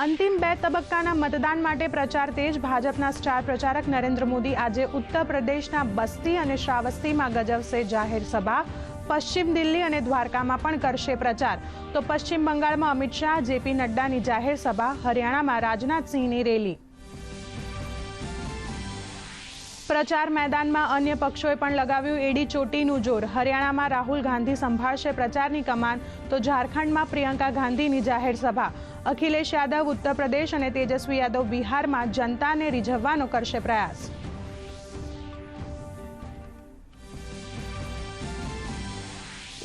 અંતિમ બે તબક્કાના મતદાન માટે પ્રચાર તેજ. ભાજપના સ્ટાર પ્રચારક નરેન્દ્ર મોદી આજે ઉત્તર પ્રદેશના બસ્તી અને શ્રાવસ્તીમાં ગજવશે જાહેર સભા. પશ્ચિમ દિલ્હી અને દ્વારકામાં પણ કરશે પ્રચાર. તો પશ્ચિમ બંગાળમાં અમિત શાહ, જેપી નડ્ડાની જાહેર સભા, હરિયાણામાં રાજનાથસિંહની રેલી. પ્રચાર મેદાનમાં અન્ય પક્ષોએ પણ લગાવ્યું એડી ચોટીનું જોર. હરિયાણામાં રાહુલ ગાંધી સંભાળશે પ્રચારની કમાન, તો ઝારખંડમાં પ્રિયંકા ગાંધીની જાહેર સભા. અખિલેશ યાદવ ઉત્તર પ્રદેશ અને તેજસ્વી યાદવ બિહારમાં જનતાને રીઝવવાનો કરશે પ્રયાસ.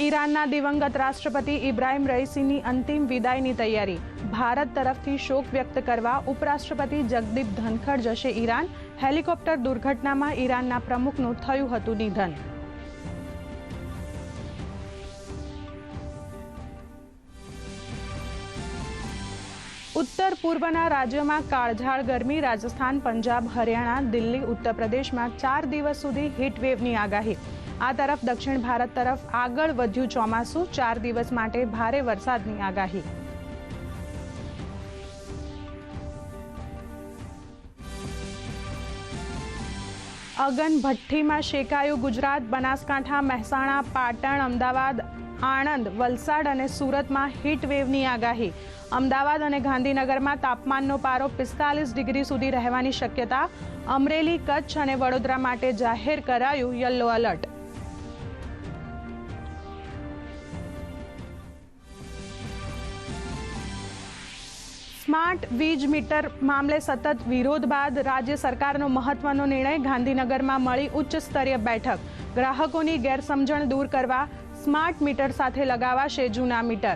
ઈરાનના દિવંગત રાષ્ટ્રપતિ ઇબ્રાહિમ રઈસીની અંતિમ વિદાયની તૈયારી. ભારત તરફથી શોક વ્યક્ત કરવા ઉપરાષ્ટ્રપતિ જગદીપ ધનખડ જશે ઈરાન. હેલિકોપ્ટર દુર્ઘટનામાં ઈરાનના પ્રમુખનું થયું હતું નિધન. ઉત્તર પૂર્વના રાજ્યોમાં કાળઝાળ ગરમી, રાજસ્થાન, પંજાબ, હરિયાણા, દિલ્હી, ઉત્તર પ્રદેશમાં ચાર દિવસ સુધી હીટવેવની આગાહી. આ તરફ દક્ષિણ ભારત તરફ આગળ વધ્યું ચોમાસું, ચાર દિવસ માટે ભારે વરસાદની આગાહી. અગન ભઠ્ઠીમાં શેકાયું ગુજરાત, બનાસકાંઠા, મહેસાણા, પાટણ, અમદાવાદ આણંદ, વલસાડ અને સુરતમાં હીટવેવની આગાહી. અમદાવાદ અને ગાંધીનગરમાં તાપમાનનો પારો પિસ્તાલીસ ડિગ્રી સુધી રહેવાની શક્યતા. અમરેલી, કચ્છ અને વડોદરા માટે જાહેર કરાયું યલો એલર્ટ સ્માર્ટ વીજ મીટર મામલે સતત વિરોધ બાદ રાજ્ય સરકારનો મહત્વનો નિર્ણય ગાંધીનગરમાં મળી ઉચ્ચ સ્તરીય બેઠક. ગ્રાહકોની ગેરસમજણ દૂર કરવા સ્માર્ટ મીટર સાથે લગાવાશે જૂના મીટર.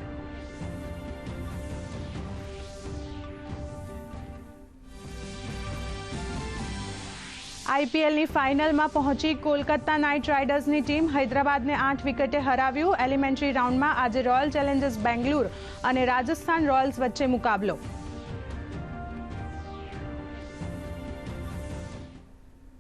આઈપીએલની ફાઇનલમાં પહોંચી કોલકાતા નાઇટ રાઇડર્સની ટીમ હૈદરાબાદને આઠ વિકેટે હરાવ્યું. એલિમેન્ટરી રાઉન્ડમાં આજે રોયલ ચેલેન્જર્સ બેંગ્લુર અને રાજસ્થાન રોયલ્સ વચ્ચે મુકાબલો.